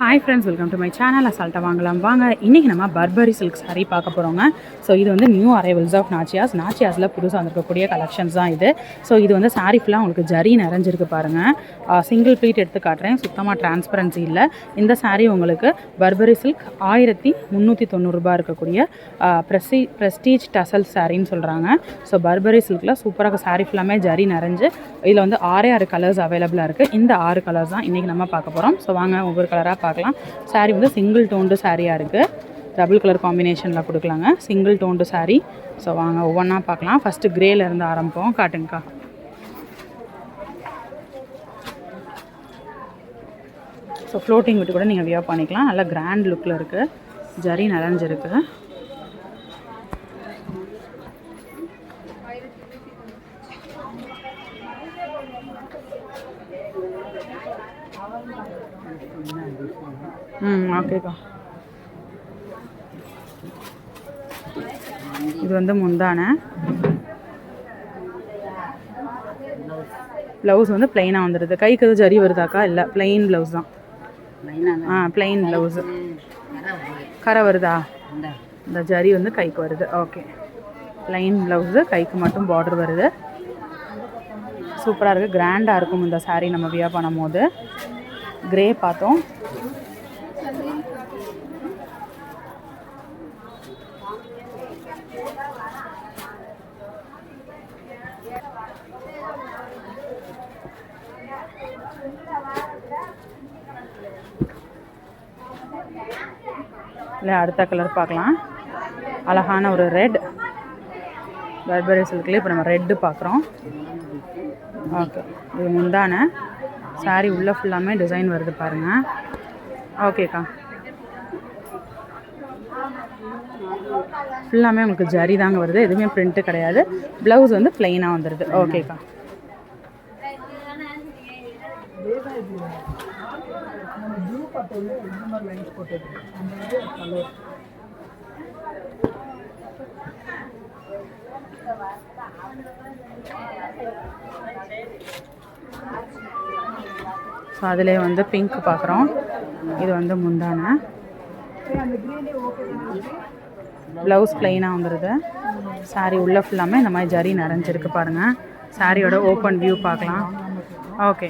Hi friends welcome to my channel அசால்ட்டாக வாங்கலாம். வாங்க இன்றைக்கி நம்ம பர்பரி சில்க் saree பார்க்க போகிறோங்க ஸோ இது வந்து நியூ அரைவல்ஸ் ஆஃப் நாச்சியாஸ் நாச்சியாஸில் புதுசாக வந்திருக்கக்கூடிய கலெக்ஷன்ஸ் தான் இது. ஸோ இது வந்து saree ஃபுல்லாக உங்களுக்கு ஜரி நிறைஞ்சிருக்கு பாருங்கள் சிங்கிள் ப்ளீட் எடுத்து காட்டுறேன். சுத்தமாக டிரான்ஸ்பரன்சி இல்லை. இந்த saree உங்களுக்கு பர்பரி சில்க் ஆயிரத்தி முந்நூற்றி தொண்ணூறுரூபா இருக்கக்கூடிய ப்ரெஸ்டி ப்ரெஸ்டீஜ் டசல் சாரின்னு சொல்கிறாங்க ஸோ பர்பரி சில்கில் சூப்பராக சாரீ ஃபுல்லாமே ஜரி நிறைஞ்சு இதில் வந்து ஆறே ஆறு கலர்ஸ் அவைலபிளாக இருக்குது இந்த ஆறு கலர்ஸ் தான் இன்றைக்கி நம்ம பார்க்க போகிறோம் ஸோ வாங்க ஒவ்வொரு கலராக பார்க்கலாம். சாரீ வந்து சிங்கிள் டோன்டு சாரியாக இருக்குது டபுள் கலர் காம்பினேஷனில் கொடுக்கலாங்க. Single toned saree. ஸோ வாங்க ஒவ்வொன்றா பார்க்கலாம். ஃபஸ்ட்டு க்ரேலேருந்து ஆரம்பிப்போம். காட்டுங்கக்கா. ஸோ ஃப்ளோட்டிங் விட்டு கூட நீங்கள் வியர் பண்ணிக்கலாம். நல்லா கிராண்ட் லுக்கில் இருக்குது ஜரி நிறைஞ்சிருக்கு ம் ஓகேக்கா. இது வந்து முந்தானை. ப்ளவுஸ் வந்து பிளைனாக வந்துடுது கைக்கு எதுவும் ஜரி வருதாக்கா? இல்லை பிளைன் ப்ளவுஸ் தான். ஆ பிளைன் ப்ளவுஸு கரை வருதா. இந்த. ஜரி வந்து கைக்கு வருது. ஓகே. பிளைன் ப்ளவுஸு கைக்கு மட்டும் பார்டர் வருது. சூப்பராக இருக்குது கிராண்டாக இருக்கும் இந்த saree நம்ம வியர் பண்ணும்போது கிரே பார்த்தோம். இல்லை அடுத்த கலர் பார்க்கலாம். அழகான ஒரு ரெட் பர்பரி சில்க்லேயே இப்போ நம்ம ரெட்டு பார்க்குறோம். ஓகே இது முந்தான. சாரீ உள்ளே ஃபுல்லாமே டிசைன் வருது பாருங்கள் ஓகேக்கா ஃபுல்லாமே உங்களுக்கு ஜரி தாங்க வருது. எதுவுமே பிரிண்ட்டு கிடையாது. ப்ளவுஸ் வந்து ப்ளைனாக வந்துடுது ஓகேக்கா ஸோ அதிலே வந்து பிங்க் பார்க்குறோம் இது வந்து முந்தானை. ப்ளவுஸ் ப்ளைனாக வந்துடுது saree உள்ளே ஃபுல்லாமே இந்த மாதிரி ஜரி நிறைஞ்சிருக்கு பாருங்கள் சாரியோட ஓப்பன் வியூ பார்க்கலாம். ஓகே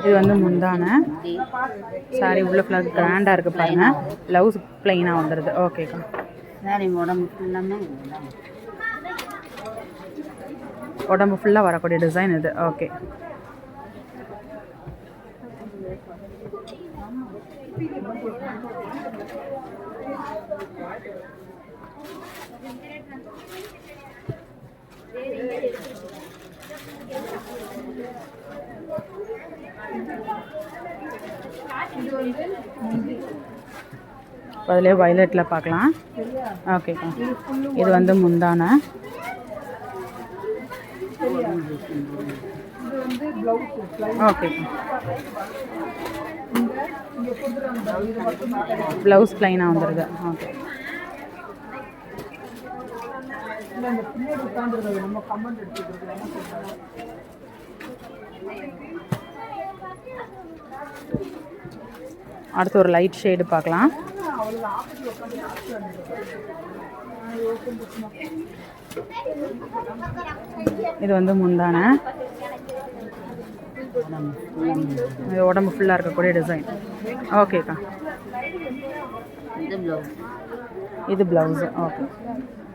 இது வந்து முந்தானை. சாரி உள்ள ஃபுல்லாக கிராண்டாக இருக்குது பாருங்க. ப்ளவுஸ் பிளெயினாக வந்துடுது ஓகேக்கா சாரி உடம்பு ஃபுல்லாமே உடம்பு ஃபுல்லாக வரக்கூடிய டிசைன் இது. ஓகே அதிலே வயலட்டில் பார்க்கலாம். ஓகேக்கா இது வந்து முந்தானை. ஓகேக்கா ப்ளவுஸ் ப்ளைனாக வந்துடுது ஓகே அடுத்து ஒரு லைட் ஷேடு பார்க்கலாம். இது வந்து முந்தானை. இது உடம்பு ஃபுல்லாக இருக்கக்கூடிய டிசைன் ஓகேக்கா இது இது ப்ளவுஸு ஓகே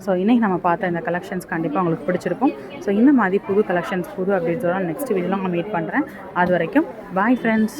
ஸோ இன்றைக்கி நம்ம பார்த்த இந்த கலெக்ஷன்ஸ் கண்டிப்பாக உங்களுக்கு பிடிச்சிருக்கும். ஸோ இந்த மாதிரி புது கலெக்ஷன்ஸ் புது அப்டேட்ஸோட நெக்ஸ்ட் வீடியோவில் நான் மீட் பண்ணுறேன் அது வரைக்கும் பாய் ஃப்ரெண்ட்ஸ்